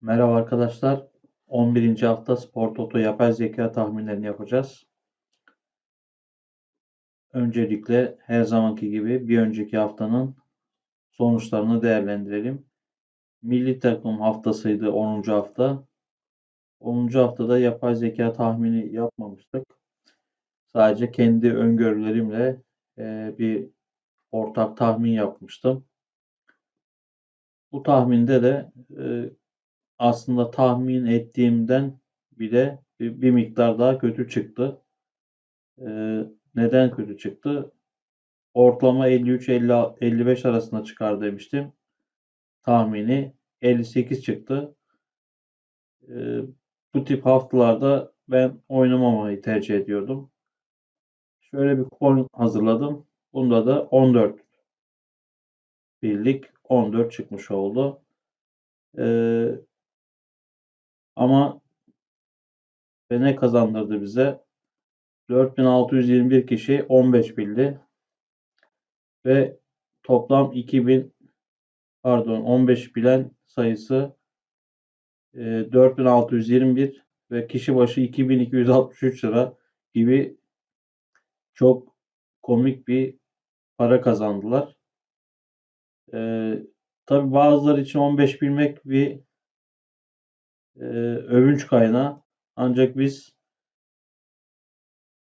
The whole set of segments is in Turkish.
Merhaba arkadaşlar. 11. hafta Spor Toto yapay zeka tahminlerini yapacağız. Öncelikle her zamanki gibi bir önceki haftanın sonuçlarını değerlendirelim. Milli takım haftasıydı 10. hafta. 10. haftada yapay zeka tahmini yapmamıştık. Sadece kendi öngörülerimle e, bir ortak tahmin yapmıştım. Bu tahminde de e, aslında tahmin ettiğimden bile bir, bir miktar daha kötü çıktı. Ee, neden kötü çıktı? Ortalama 53-55 arasında çıkar demiştim. Tahmini 58 çıktı. Ee, bu tip haftalarda ben oynamamayı tercih ediyordum. Şöyle bir kupon hazırladım. Bunda da 14 birlik 14 çıkmış oldu. Ee, ama ve ne kazandırdı bize? 4621 kişi 15 bildi. Ve toplam 2000 pardon 15 bilen sayısı e, 4621 ve kişi başı 2263 lira gibi çok komik bir para kazandılar. E, tabi bazıları için 15 bilmek bir e, övünç kaynağı. Ancak biz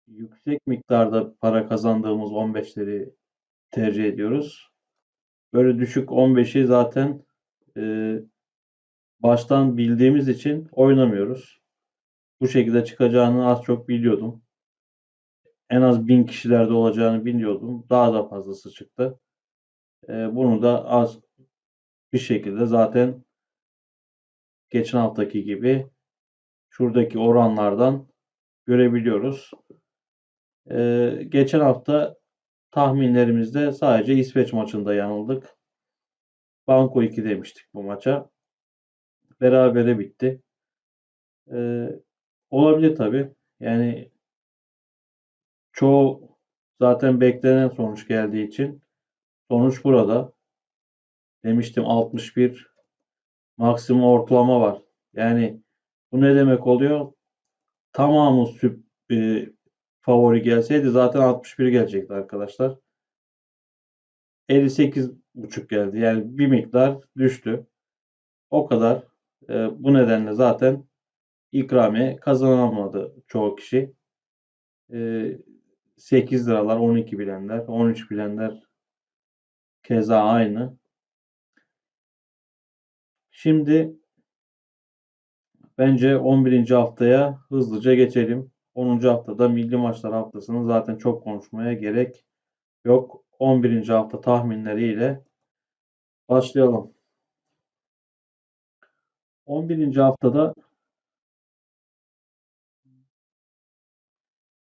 yüksek miktarda para kazandığımız 15'leri tercih ediyoruz. Böyle düşük 15'i zaten e, baştan bildiğimiz için oynamıyoruz. Bu şekilde çıkacağını az çok biliyordum. En az bin kişilerde olacağını biliyordum. Daha da fazlası çıktı. E, bunu da az bir şekilde zaten geçen haftaki gibi şuradaki oranlardan görebiliyoruz. Ee, geçen hafta tahminlerimizde sadece İsveç maçında yanıldık. Banko 2 demiştik bu maça. Berabere bitti. Ee, olabilir tabi. Yani çoğu zaten beklenen sonuç geldiği için sonuç burada. Demiştim 61 maksimum ortalama var. Yani bu ne demek oluyor? Tamamı süp, e, favori gelseydi zaten 61 gelecekti arkadaşlar. 58.5 geldi. Yani bir miktar düştü. O kadar. E, bu nedenle zaten ikramiye kazanamadı çoğu kişi. E, 8 liralar, 12 bilenler, 13 bilenler keza aynı. Şimdi bence 11. haftaya hızlıca geçelim. 10. haftada milli maçlar haftasını zaten çok konuşmaya gerek yok. 11. hafta tahminleriyle başlayalım. 11. haftada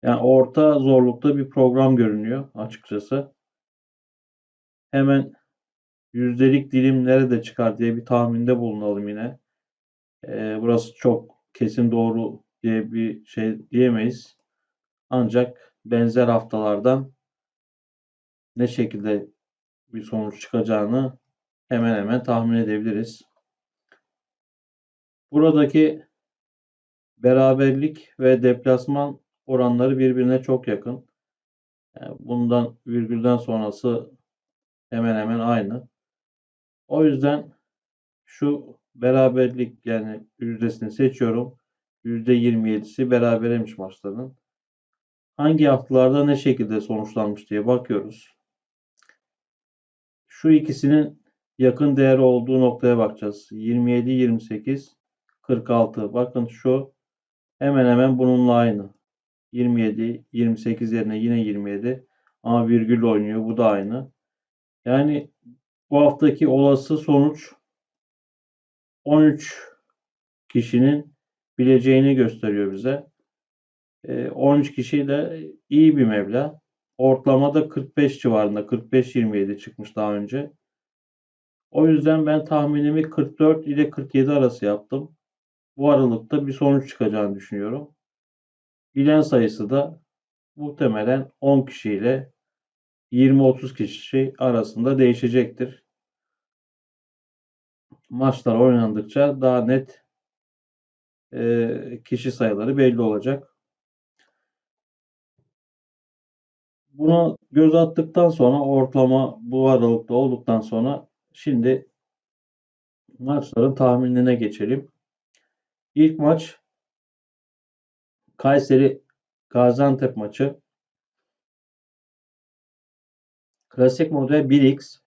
yani orta zorlukta bir program görünüyor açıkçası. Hemen yüzdelik dilim nerede çıkar diye bir tahminde bulunalım yine. Ee, burası çok kesin doğru diye bir şey diyemeyiz. Ancak benzer haftalardan ne şekilde bir sonuç çıkacağını hemen hemen tahmin edebiliriz. Buradaki beraberlik ve deplasman oranları birbirine çok yakın. Yani bundan virgülden sonrası hemen hemen aynı. O yüzden şu beraberlik yani yüzdesini seçiyorum. %27'si beraberemiş maçların. Hangi haftalarda ne şekilde sonuçlanmış diye bakıyoruz. Şu ikisinin yakın değeri olduğu noktaya bakacağız. 27, 28, 46. Bakın şu hemen hemen bununla aynı. 27, 28 yerine yine 27. Ama virgül oynuyor. Bu da aynı. Yani bu haftaki olası sonuç 13 kişinin bileceğini gösteriyor bize. 13 ee, kişiyle iyi bir meblağ. Ortalamada 45 civarında 45-27 çıkmış daha önce. O yüzden ben tahminimi 44 ile 47 arası yaptım. Bu aralıkta bir sonuç çıkacağını düşünüyorum. Bilen sayısı da muhtemelen 10 kişiyle 20-30 kişi arasında değişecektir. maçlar oynandıkça daha net e, kişi sayıları belli olacak. Bunu göz attıktan sonra ortalama bu aralıkta olduktan sonra şimdi maçların tahminine geçelim. İlk maç Kayseri Gaziantep maçı. Klasik model 1X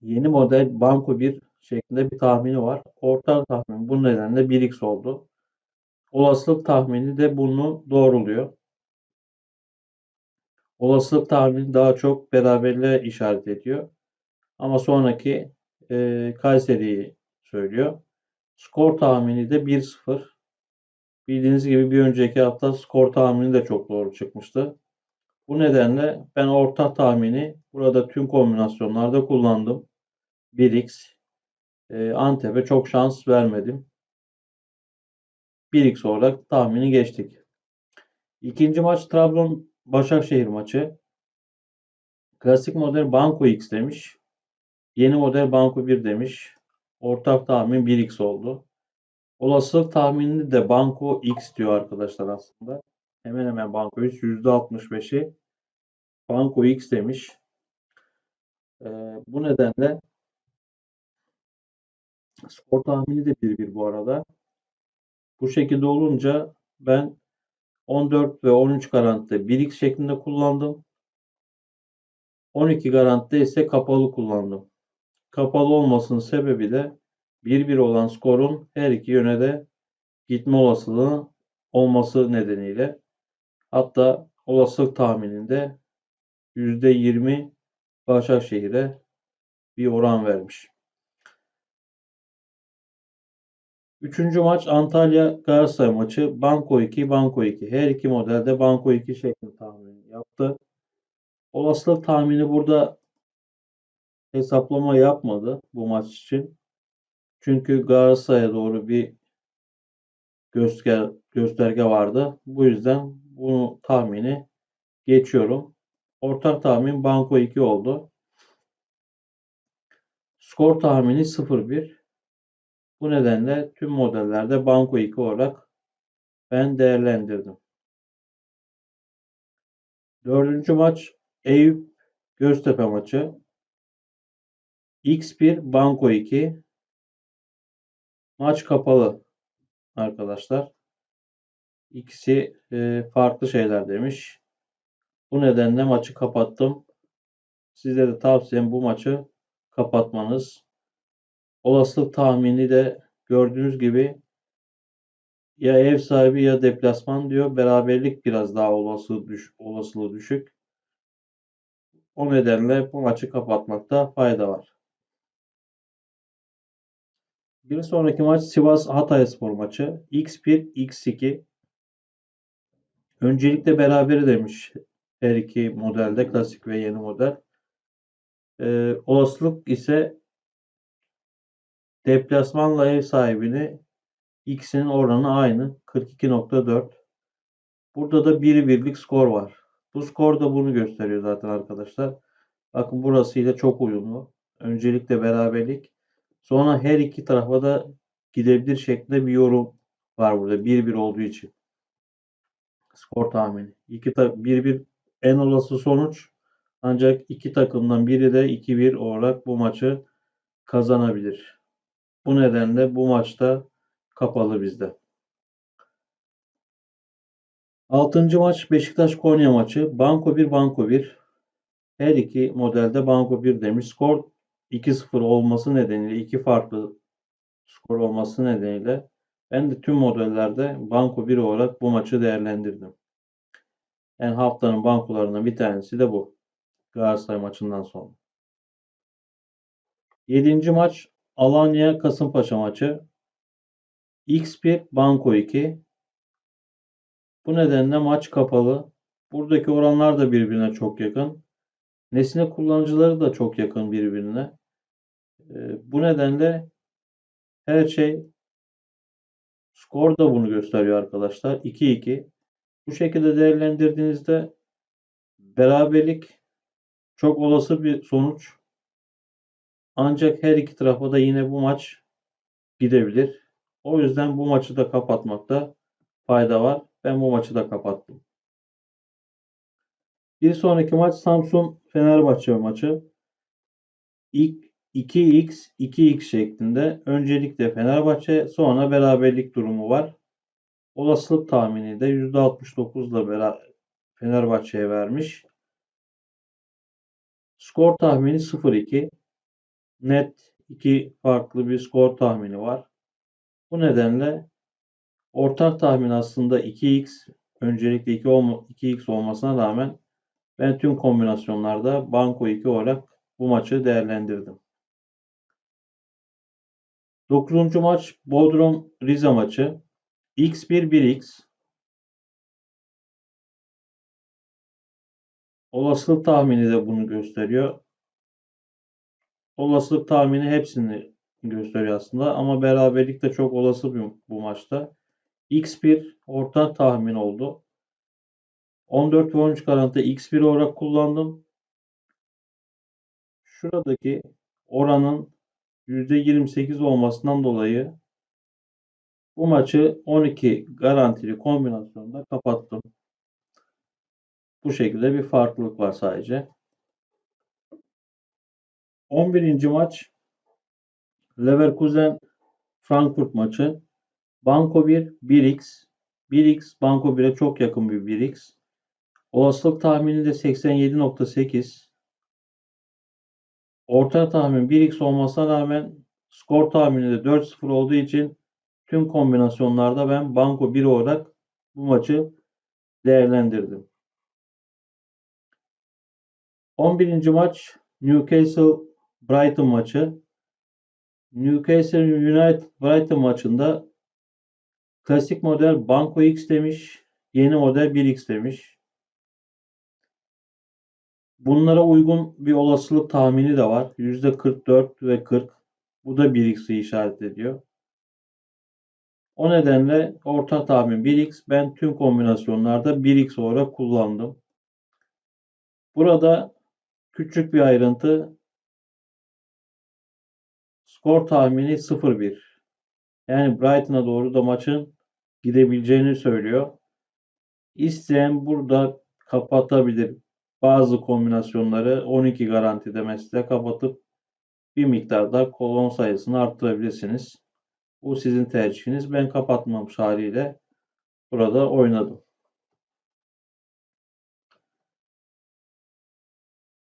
yeni model Banco 1 şeklinde bir tahmini var. Orta tahmin bu nedenle 1X oldu. Olasılık tahmini de bunu doğruluyor. Olasılık tahmini daha çok beraberliğe işaret ediyor. Ama sonraki e, Kayseri'yi söylüyor. Skor tahmini de 1-0. Bildiğiniz gibi bir önceki hafta skor tahmini de çok doğru çıkmıştı. Bu nedenle ben orta tahmini burada tüm kombinasyonlarda kullandım. 1x. E, Antep'e çok şans vermedim. 1x olarak tahmini geçtik. İkinci maç Trabzon Başakşehir maçı. Klasik model Banko X demiş. Yeni model Banko 1 demiş. Ortak tahmin 1x oldu. Olasılık tahminini de Banko X diyor arkadaşlar aslında. Hemen hemen Banko X %65'i Banko X demiş. Ee, bu nedenle skor tahmini de 1-1 bu arada. Bu şekilde olunca ben 14 ve 13 garantide 1x şeklinde kullandım. 12 garantide ise kapalı kullandım. Kapalı olmasının sebebi de 1-1 olan skorun her iki yöne de gitme olasılığı olması nedeniyle. Hatta olasılık tahmininde %20 Başakşehir'e bir oran vermiş. Üçüncü maç Antalya Galatasaray maçı. Banko 2, Banko 2. Her iki modelde Banko 2 şeklinde tahmin yaptı. Olasılık tahmini burada hesaplama yapmadı bu maç için. Çünkü Galatasaray'a doğru bir gösterge, gösterge vardı. Bu yüzden bunu tahmini geçiyorum. Ortak tahmin Banko 2 oldu. Skor tahmini 0-1. Bu nedenle tüm modellerde Banko 2 olarak ben değerlendirdim. Dördüncü maç Eyüp Göztepe maçı. X1 Banko 2 Maç kapalı arkadaşlar. İkisi e, farklı şeyler demiş. Bu nedenle maçı kapattım. Size de tavsiyem bu maçı kapatmanız. Olasılık tahmini de gördüğünüz gibi ya ev sahibi ya deplasman diyor. Beraberlik biraz daha olası düş, olasılığı düşük. O nedenle bu maçı kapatmakta fayda var. Bir sonraki maç Sivas Hatayspor maçı. X1, X2. Öncelikle beraberi demiş her iki modelde klasik ve yeni model. Ee, olasılık ise deplasmanla ev sahibini X'in oranı aynı 42.4. Burada da 1 birlik skor var. Bu skor da bunu gösteriyor zaten arkadaşlar. Bakın burasıyla çok uyumlu. Öncelikle beraberlik. Sonra her iki tarafa da gidebilir şeklinde bir yorum var burada. 1-1 olduğu için. Skor tahmini. 1-1 en olası sonuç. Ancak iki takımdan biri de 2-1 olarak bu maçı kazanabilir. Bu nedenle bu maçta kapalı bizde. Altıncı maç Beşiktaş Konya maçı. Banko 1, Banko 1. Her iki modelde Banko 1 demiş. Skor 2-0 olması nedeniyle iki farklı skor olması nedeniyle ben de tüm modellerde banko 1 olarak bu maçı değerlendirdim. Yani haftanın bankolarından bir tanesi de bu. Galatasaray maçından sonra. 7. maç Alanya Kasımpaşa maçı. X1 banko 2. Bu nedenle maç kapalı. Buradaki oranlar da birbirine çok yakın. Nesne kullanıcıları da çok yakın birbirine. Bu nedenle her şey skor da bunu gösteriyor arkadaşlar. 2-2. Bu şekilde değerlendirdiğinizde beraberlik çok olası bir sonuç. Ancak her iki tarafa da yine bu maç gidebilir. O yüzden bu maçı da kapatmakta fayda var. Ben bu maçı da kapattım. Bir sonraki maç Samsun Fenerbahçe maçı. İlk 2x 2x şeklinde öncelikle Fenerbahçe sonra beraberlik durumu var. Olasılık tahmini de %69 ile Fenerbahçe'ye vermiş. Skor tahmini 0-2. Net iki farklı bir skor tahmini var. Bu nedenle ortak tahmin aslında 2x öncelikle 2 olma, 2x olmasına rağmen ben tüm kombinasyonlarda banko 2 olarak bu maçı değerlendirdim. 9. maç Bodrum Rize maçı. X1 1x. Olasılık tahmini de bunu gösteriyor. Olasılık tahmini hepsini gösteriyor aslında ama beraberlik de çok olası bir, bu maçta. X1 orta tahmin oldu. 14 ve 13 garanti X1 olarak kullandım. Şuradaki oranın %28 olmasından dolayı bu maçı 12 garantili kombinasyonda kapattım. Bu şekilde bir farklılık var sadece. 11. maç Leverkusen Frankfurt maçı. Banko 1 1x. 1x Banko 1'e çok yakın bir 1x. Olasılık tahmini de 87.8. Orta tahmin 1x olmasına rağmen skor tahmini de 4-0 olduğu için tüm kombinasyonlarda ben banko 1 olarak bu maçı değerlendirdim. 11. maç Newcastle Brighton maçı. Newcastle United Brighton maçında klasik model banko X demiş, yeni model 1X demiş. Bunlara uygun bir olasılık tahmini de var. %44 ve 40. Bu da 1x'i işaret ediyor. O nedenle orta tahmin 1x. Ben tüm kombinasyonlarda 1x olarak kullandım. Burada küçük bir ayrıntı. Skor tahmini 0-1. Yani Brighton'a doğru da maçın gidebileceğini söylüyor. İsteyen burada kapatabilir bazı kombinasyonları 12 garantide mesela kapatıp bir miktarda kolon sayısını arttırabilirsiniz. Bu sizin tercihiniz. Ben kapatmamış haliyle burada oynadım.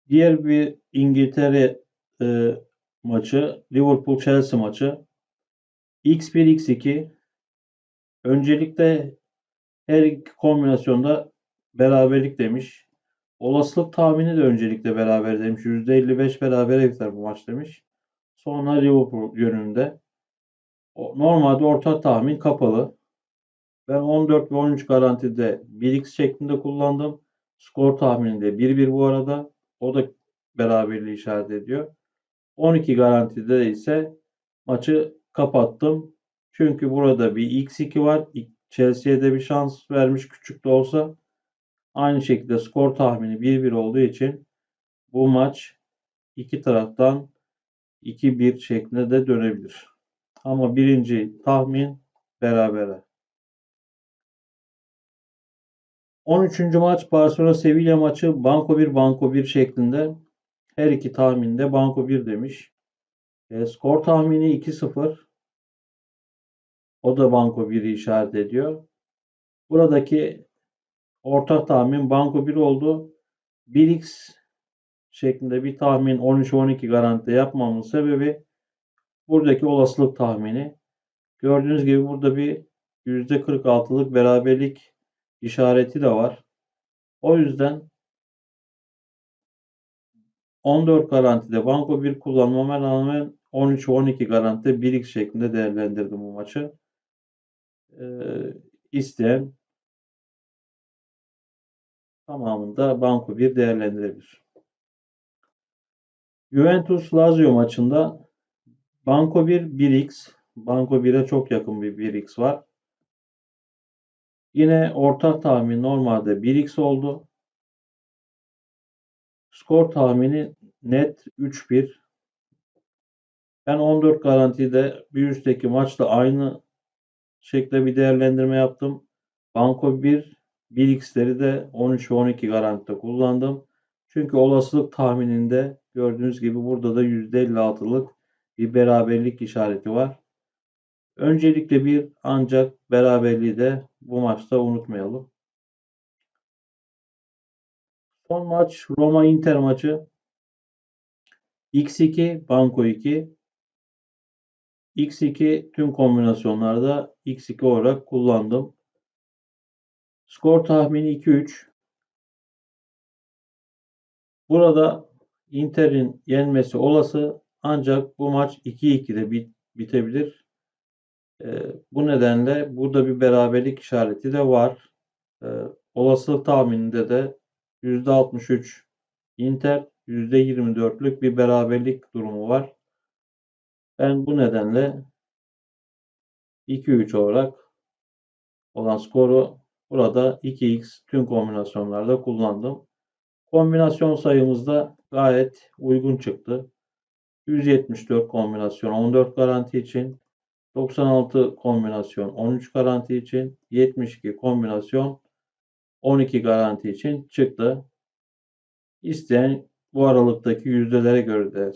Diğer bir İngiltere e, maçı Liverpool Chelsea maçı. X1 X2 öncelikle her iki kombinasyonda beraberlik demiş. Olasılık tahmini de öncelikle beraber demiş. %55 berabere biter bu maç demiş. Sonra Liverpool yönünde. Normalde orta tahmin kapalı. Ben 14 ve 13 garantide 1x şeklinde kullandım. Skor tahmininde 1-1 bu arada. O da beraberliği işaret ediyor. 12 garantide ise maçı kapattım. Çünkü burada bir x2 var. Chelsea'ye de bir şans vermiş küçük de olsa. Aynı şekilde skor tahmini 1-1 olduğu için bu maç iki taraftan 2-1 şeklinde de dönebilir. Ama birinci tahmin berabere. 13. maç Barcelona Sevilla maçı Banko 1 Banko 1 şeklinde her iki tahminde Banko 1 demiş. E, skor tahmini 2-0. O da Banko 1'i işaret ediyor. Buradaki Ortak tahmin banko 1 oldu. 1x şeklinde bir tahmin 13-12 garanti yapmamın sebebi buradaki olasılık tahmini. Gördüğünüz gibi burada bir %46'lık beraberlik işareti de var. O yüzden 14 garantide banko 1 kullanmama rağmen 13-12 garanti 1x şeklinde değerlendirdim bu maçı. Ee, isteyen tamamında banko bir değerlendirebilir. Juventus Lazio maçında banko 1 1x, banko 1'e çok yakın bir 1x var. Yine ortak tahmin normalde 1x oldu. Skor tahmini net 3-1. Ben 14 garantide bir üstteki maçla aynı şekilde bir değerlendirme yaptım. Banko 1, 1x'leri de 13 ve 12 garantide kullandım. Çünkü olasılık tahmininde gördüğünüz gibi burada da %56'lık bir beraberlik işareti var. Öncelikle bir ancak beraberliği de bu maçta unutmayalım. Son maç Roma Inter maçı. X2 Banko 2 X2 tüm kombinasyonlarda X2 olarak kullandım. Skor tahmini 2-3. Burada Inter'in yenmesi olası ancak bu maç 2-2'de bit bitebilir. E, bu nedenle burada bir beraberlik işareti de var. E, olasılık tahmininde de %63 Inter, %24'lük bir beraberlik durumu var. Ben bu nedenle 2-3 olarak olan skoru burada 2x tüm kombinasyonlarda kullandım. Kombinasyon sayımız da gayet uygun çıktı. 174 kombinasyon 14 garanti için, 96 kombinasyon 13 garanti için, 72 kombinasyon 12 garanti için çıktı. İsteyen bu aralıktaki yüzdelere göre de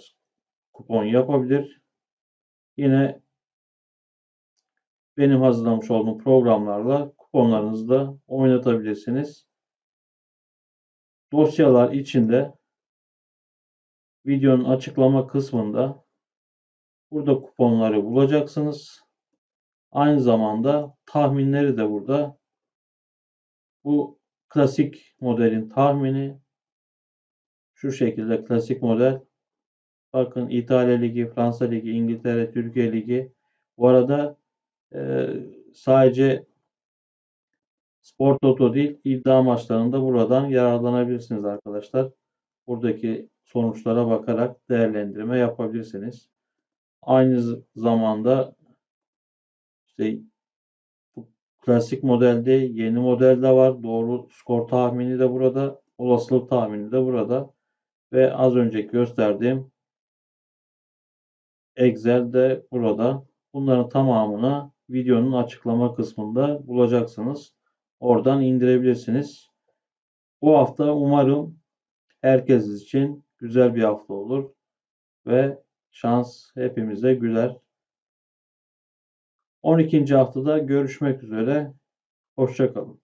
kupon yapabilir. Yine benim hazırlamış olduğum programlarla kuponlarınızı da oynatabilirsiniz. Dosyalar içinde videonun açıklama kısmında burada kuponları bulacaksınız. Aynı zamanda tahminleri de burada. Bu klasik modelin tahmini şu şekilde klasik model. Bakın İtalya Ligi, Fransa Ligi, İngiltere, Türkiye Ligi. Bu arada e, sadece Spor Toto değil iddia maçlarında buradan yararlanabilirsiniz arkadaşlar. Buradaki sonuçlara bakarak değerlendirme yapabilirsiniz. Aynı zamanda işte bu klasik modelde yeni model de var. Doğru skor tahmini de burada. Olasılık tahmini de burada. Ve az önce gösterdiğim Excel de burada. Bunların tamamını videonun açıklama kısmında bulacaksınız. Oradan indirebilirsiniz. Bu hafta umarım herkes için güzel bir hafta olur ve şans hepimize güler. 12. haftada görüşmek üzere. Hoşçakalın.